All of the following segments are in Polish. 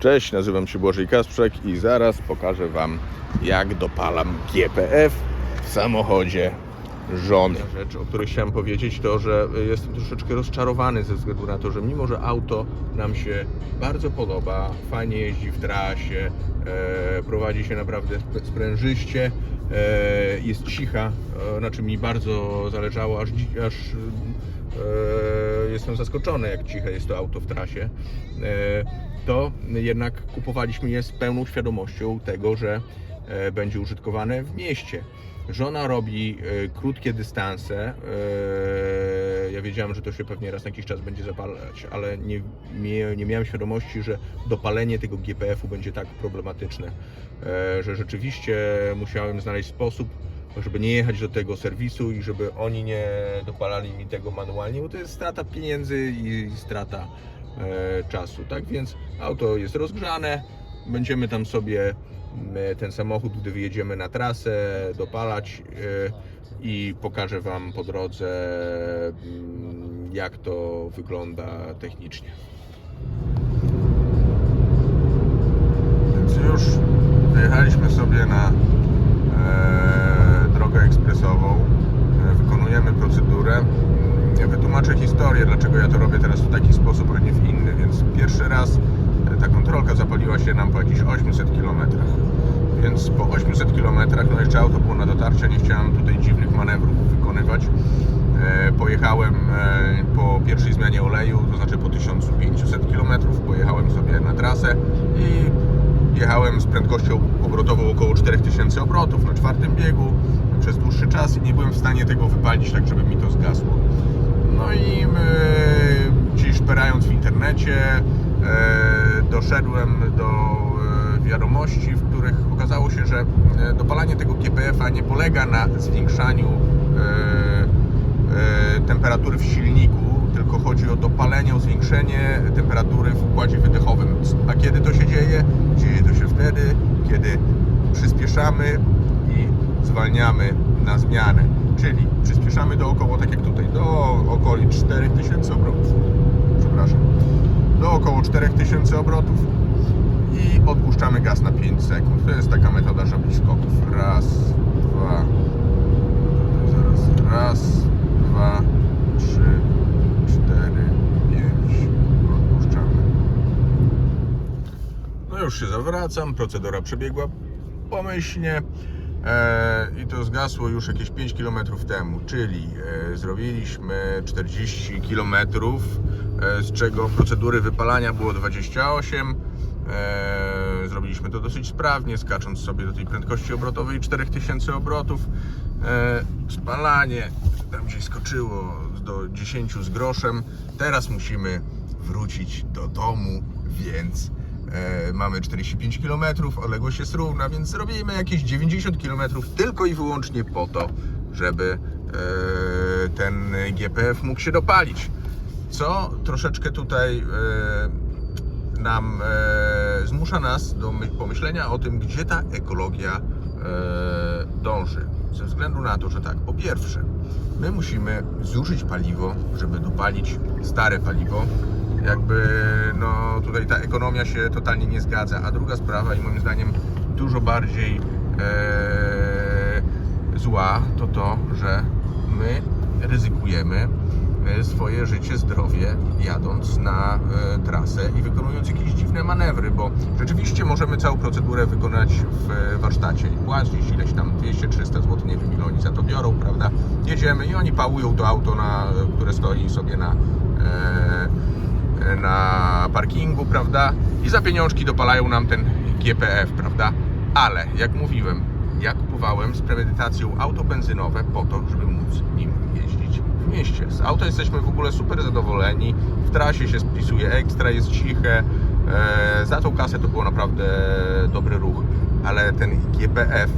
Cześć, nazywam się Błażej Kasprzak i zaraz pokażę Wam jak dopalam GPF w samochodzie żony. Rzecz, o której chciałem powiedzieć to, że jestem troszeczkę rozczarowany ze względu na to, że mimo, że auto nam się bardzo podoba, fajnie jeździ w trasie, e, prowadzi się naprawdę sp- sprężyście, e, jest cicha, e, na czym mi bardzo zależało, aż, aż e, jestem zaskoczony, jak ciche jest to auto w trasie, e, to jednak kupowaliśmy je z pełną świadomością tego, że e, będzie użytkowane w mieście. Żona robi e, krótkie dystanse. Ja wiedziałem, że to się pewnie raz na jakiś czas będzie zapalać, ale nie, nie, miałem świadomości, że dopalenie tego GPF-u będzie tak problematyczne, że rzeczywiście musiałem znaleźć sposób, żeby nie jechać do tego serwisu i żeby oni nie dopalali mi tego manualnie, bo to jest strata pieniędzy i strata e, czasu. Tak więc auto jest rozgrzane, będziemy tam sobie ten samochód, gdy wyjedziemy na trasę, dopalać e, i pokażę Wam po drodze, mm, jak to wygląda technicznie. Więc już wyjechaliśmy sobie na e, drogę ekspresową. E, wykonujemy procedurę. Mm, Wytłumaczę historię, dlaczego ja to robię teraz w taki sposób, a nie w inny. Więc pierwszy raz e, ta kontrolka zapaliła jakichś 800 km. Więc po 800 km, no jeszcze auto było na dotarcie, nie chciałem tutaj dziwnych manewrów wykonywać. E, Pojechałem e, po pierwszej zmianie oleju, to znaczy po 1500 km, pojechałem sobie na trasę i jechałem z prędkością obrotową około 4000 obrotów na czwartym biegu przez dłuższy czas i nie byłem w stanie tego wypalić tak, żeby mi to zgasło. No i gdzieś szperając w internecie doszedłem do wiadomości, w których okazało się, że e, dopalanie tego GPF-a nie polega na zwiększaniu e, e, temperatury w silniku, tylko chodzi o dopalenie, o zwiększenie temperatury w układzie wydechowym. A kiedy to się dzieje? Dzieje to się wtedy, kiedy przyspieszamy i zwalniamy na zmianę. Czyli przyspieszamy do około, tak jak tutaj, do okolic 4000 obrotów. Przepraszam. Do około 4000 obrotów i odpuszczamy gaz na 5 sekund. To jest taka metoda żabich skoków. Raz, dwa, zaraz, raz, dwa, trzy, cztery, pięć. Odpuszczamy. No już się zawracam, procedura przebiegła pomyślnie e, i to zgasło już jakieś 5 km temu, czyli e, zrobiliśmy 40 km, e, z czego procedury wypalania było 28. E, zrobiliśmy to dosyć sprawnie, skacząc sobie do tej prędkości obrotowej 4000 obrotów. E, spalanie tam gdzieś skoczyło do 10 z groszem. Teraz musimy wrócić do domu, więc E, mamy 45 km, odległość jest równa, więc zrobimy jakieś 90 km tylko i wyłącznie po to, żeby ten GPF mógł się dopalić. Co troszeczkę tutaj nam e, zmusza nas do my- pomyślenia o tym, gdzie ta ekologia e, dąży. Ze względu na to, że tak, po pierwsze, my musimy zużyć paliwo, żeby dopalić stare paliwo, jakby no tutaj ta ekonomia się totalnie nie zgadza. A druga sprawa i moim zdaniem dużo bardziej e, zła to to, że my ryzykujemy swoje życie, zdrowie jadąc na e, trasę i wykonując jakieś dziwne manewry, bo rzeczywiście możemy całą procedurę wykonać w e, warsztacie i płacić ileś tam 200-300 zł, nie wiem ile oni za to biorą, prawda? Jedziemy i oni pałują to auto, na, które stoi sobie na e, na parkingu, prawda? I za pieniążki dopalają nam ten GPF, prawda? Ale jak mówiłem, ja kupowałem z premedytacją auto benzynowe po to, żeby móc nim w mieście. Z auta jesteśmy w ogóle super zadowoleni. W trasie się spisuje ekstra, jest ciche. E, za tą kasę to było naprawdę dobry ruch, ale ten GPF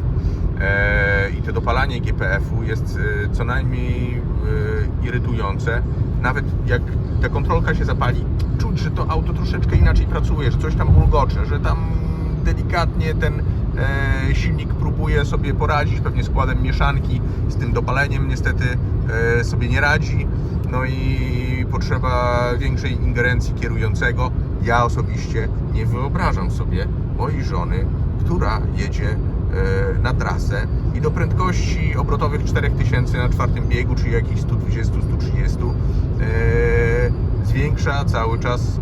e, i to dopalanie GPF-u jest e, co najmniej e, irytujące. Nawet jak ta kontrolka się zapali, czuć, że to auto troszeczkę inaczej pracuje, że coś tam ulgocze, że tam delikatnie ten e, silnik próbuje sobie poradzić, pewnie składem mieszanki z tym dopaleniem niestety e, sobie nie radzi. No i potrzeba większej ingerencji kierującego. Ja osobiście nie wyobrażam sobie mojej żony, która jedzie e, na trasę i do prędkości obrotowych 4000 na czwartym biegu, czyli jakichś 120-130 e, zwiększa cały czas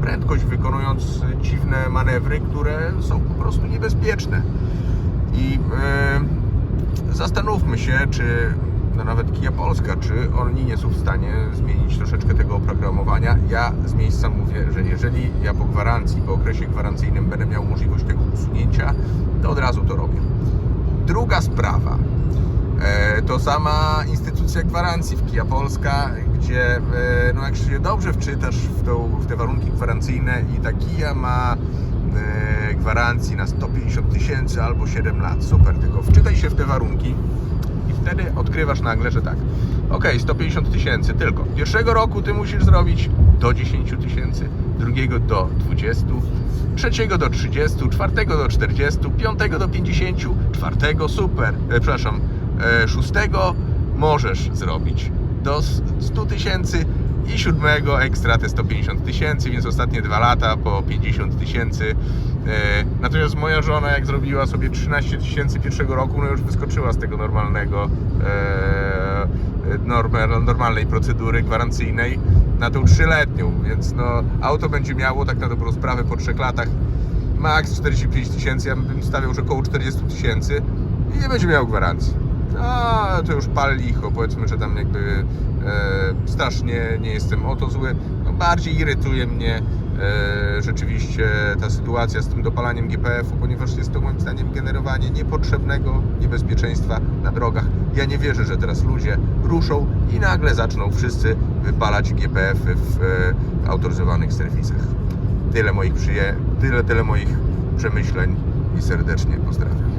prędkość, wykonując dziwne manewry, które są po prostu niebezpieczne. Zastanówmy się, czy no nawet Kia Polska, czy oni nie są w stanie zmienić troszeczkę tego oprogramowania. Ja z miejsca mówię, że jeżeli ja po gwarancji, po okresie gwarancyjnym będę miał możliwość tego usunięcia, to od razu to robię. Druga sprawa. E, to sama instytucja gwarancji w Kia Polska, gdzie e, no jak się dobrze wczytasz w, tą, w te warunki gwarancyjne i ta Kia ma e, gwarancji na 150 tysięcy albo 7 lat. Super, tylko wczytaj się w te warunki i wtedy odkrywasz nagle, że tak, ok, 150 tysięcy tylko. Pierwszego roku ty musisz zrobić do 10 tysięcy, drugiego do 20, trzeciego do 30, czwartego do 40, piątego do 50, czwartego super, e, przepraszam, e, szóstego możesz zrobić do 100 tysięcy i siódmego ekstra te 150 tysięcy, więc ostatnie dwa lata po 50 tysięcy. E, Natomiast moja żona jak zrobiła sobie 13 tysięcy pierwszego roku, no już wyskoczyła z tego normalnego e, norm- normalnej procedury gwarancyjnej na tą trzyletnią, więc no auto będzie miało tak na dobrą sprawę po trzech latach max 45 tysięcy, ja bym stawiał, że około 40 tysięcy i nie będzie miał gwarancji. No, to już pal licho, powiedzmy, że tam jakby e, strasznie nie jestem o to zły. No, bardziej irytuje mnie e, rzeczywiście ta sytuacja z tym dopalaniem GPF-u, ponieważ jest to moim zdaniem generowanie niepotrzebnego niebezpieczeństwa na drogach. Ja nie wierzę, że teraz ludzie ruszą i nagle zaczną wszyscy wypalać GPF-y w e, autoryzowanych serwisach. Tyle moich przyje... tyle, tyle moich przemyśleń i serdecznie pozdrawiam.